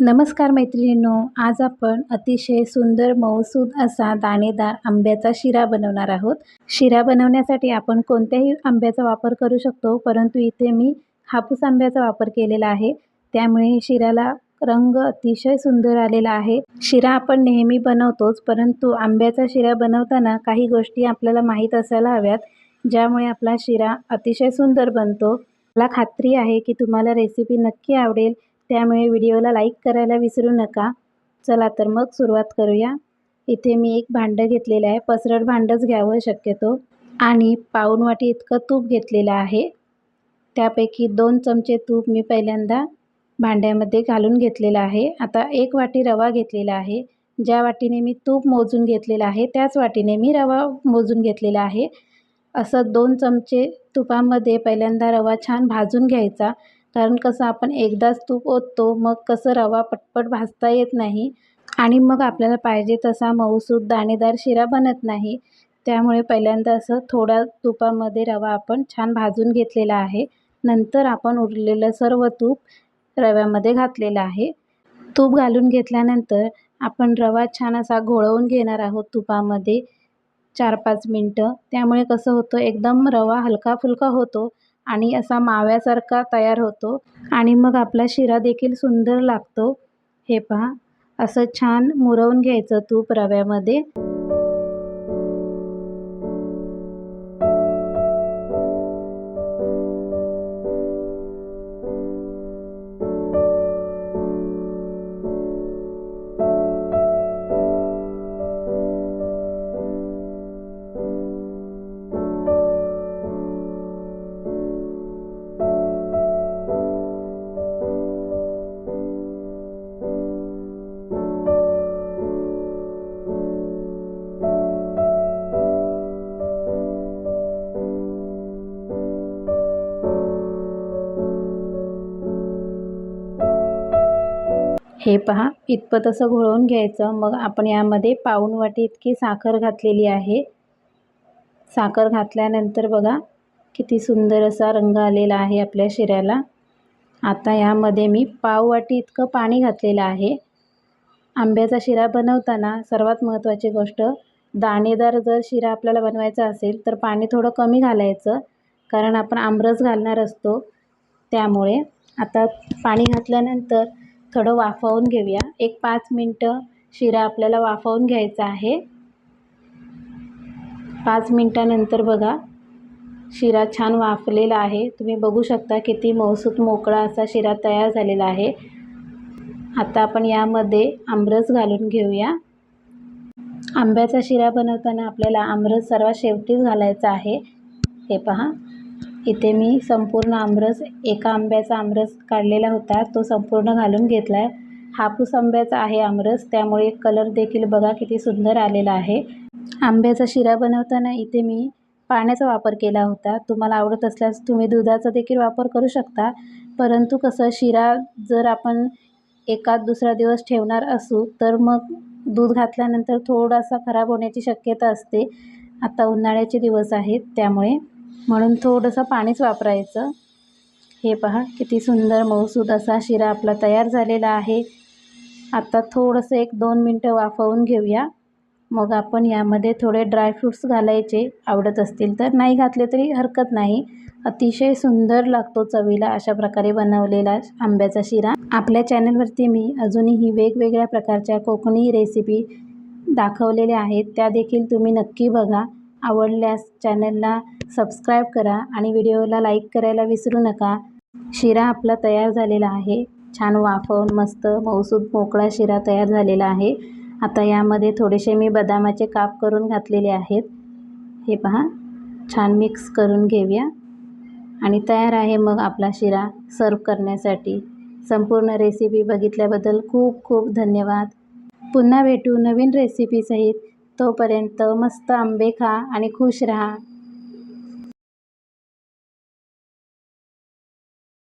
नमस्कार मैत्रिणींनो आज आपण अतिशय सुंदर मऊसूद असा दाणेदार आंब्याचा शिरा बनवणार आहोत. शिरा बनवण्यासाठी आपण कोणत्याही आंब्याचा वापर करू शकतो परंतु इथे मी हापूस आंब्याचा वापर केलेला आहे. त्यामुळे शिऱ्याला रंग अतिशय सुंदर आलेला आहे. शिरा आपण नेहमी बनवतोच परंतु आंब्याचा शिरा बनवताना काही गोष्टी आपल्याला माहीत असायला हव्यात ज्यामुळे आपला शिरा अतिशय सुंदर बनतो. मला खात्री आहे की तुम्हाला रेसिपी नक्की आवडेल. त्यामुळे व्हिडिओला लाईक करायला विसरू नका. चला तर मग सुरुवात करूया. इथे मी एक भांडं घेतलेलं आहे. पसरट भांडंच घ्यावं शक्यतो. आणि पाऊण वाटी इतकं तूप घेतलेलं आहे. त्यापैकी दोन चमचे तूप मी पहिल्यांदा भांड्यामध्ये घालून घेतलेलं आहे. आता एक वाटी रवा घेतलेला आहे. ज्या वाटीने मी तूप मोजून घेतलेलं आहे त्याच वाटीने मी रवा मोजून घेतलेला आहे. असं दोन चमचे तुपामध्ये पहिल्यांदा रवा छान भाजून घ्यायचा. कारण कसं आपण एकदाच तूप ओततो मग कसं रवा पटपट भाजता येत नाही आणि मग आपल्याला पाहिजे तसा मऊसूद दाणेदार शिरा बनत नाही. त्यामुळे पहिल्यांदा असं थोड्या तुपामध्ये रवा आपण छान भाजून घेतलेला आहे. नंतर आपण उरलेलं सर्व तूप रव्यामध्ये घातलेलं आहे. तूप घालून घेतल्यानंतर आपण रवा छान असा घोळवून घेणार आहोत तुपामध्ये चार पाच मिनटं. त्यामुळे कसं होतं एकदम रवा हलका फुलका होतो. आणि असा माव्यासारखा तयार होतो. आणि मग आपला शिरा देखील सुंदर लागतो. हे पहा असं छान मुरवून घ्यायचं तूप रव्यामध्ये. हे पहा इतपत असं घोळवून घ्यायचं. मग आपण यामध्ये पाऊण वाटी इतकी साखर घातलेली आहे. साखर घातल्यानंतर बघा किती सुंदर असा रंग आलेला आहे आपल्या शिऱ्याला. आता यामध्ये मी पाव वाटी इतकं पाणी घातलेलं आहे. आंब्याचा शिरा बनवताना सर्वात महत्त्वाची गोष्ट दाणेदार जर शिरा आपल्याला बनवायचा असेल तर पाणी थोडं कमी घालायचं. कारण आपण आमरस घालणार असतो. त्यामुळे आता पाणी घातल्यानंतर थोडं वाफवून घेऊया. एक पाच मिनटं शिरा आपल्याला वाफवून घ्यायचा आहे. पाच मिनटानंतर बघा शिरा छान वाफलेला आहे. तुम्ही बघू शकता किती मौसूत मोकळा असा शिरा तयार झालेला आहे. आता आपण यामध्ये आमरस घालून घेऊया. आंब्याचा शिरा बनवताना आपल्याला आमरस सर्वात शेवटीच घालायचा आहे. हे पहा. इथे मी संपूर्ण आमरस एका आंब्याचा आमरस काढलेला होता. तो संपूर्ण घालून घेतला आहे हापूस आंब्याचा आहे आमरस त्यामुळे कलर देखील बघा किती सुंदर आलेला आहे. आंब्याचा शिरा बनवताना इथे मी पाण्याचा वापर केला होता. तुम्हाला आवडत असल्यास तुम्ही दुधाचा देखील वापर करू शकता. परंतु कसं शिरा जर आपण एकाद दुसरा दिवस ठेवणार असू तर मग दूध घातल्यानंतर थोडासा खराब होण्याची शक्यता असते. आता उन्हाळ्याचे दिवस आहेत त्यामुळे म्हणून थोडंसं पाणीच वापरायचं. हे पहा किती सुंदर मऊसूद असा शिरा आपला तयार झालेला आहे. आता थोडंसं एक दोन मिनटं वाफवून घेऊया. मग आपण यामध्ये थोडे ड्रायफ्रूट्स घालायचे. आवडत असतील तर नाही घातले तरी हरकत नाही. अतिशय सुंदर लागतो चवीला अशा प्रकारे बनवलेला आंब्याचा शिरा. आपल्या चॅनलवरती मी अजूनही वेगवेगळ्या प्रकारच्या कोकणी रेसिपी दाखवलेल्या आहेत. त्या देखील तुम्ही नक्की बघा. आवडल्यास चॅनलला सबस्क्राईब करा आणि व्हिडिओला लाईक करायला विसरू नका. शिरा आपला तयार झालेला आहे. छान वाफवून मस्त मौसूद मोकळा शिरा तयार झालेला आहे. आता यामध्ये थोडेसे मी बदामाचे काप करून घातलेले आहेत. हे पहा छान मिक्स करून घेऊया. आणि तयार आहे मग आपला शिरा सर्व करण्यासाठी. संपूर्ण रेसिपी बघितल्याबद्दल खूप खूप धन्यवाद. पुन्हा भेटू नवीन रेसिपीसहित तोपर्यंत मस्त आंबे खा आणि खुश रहा.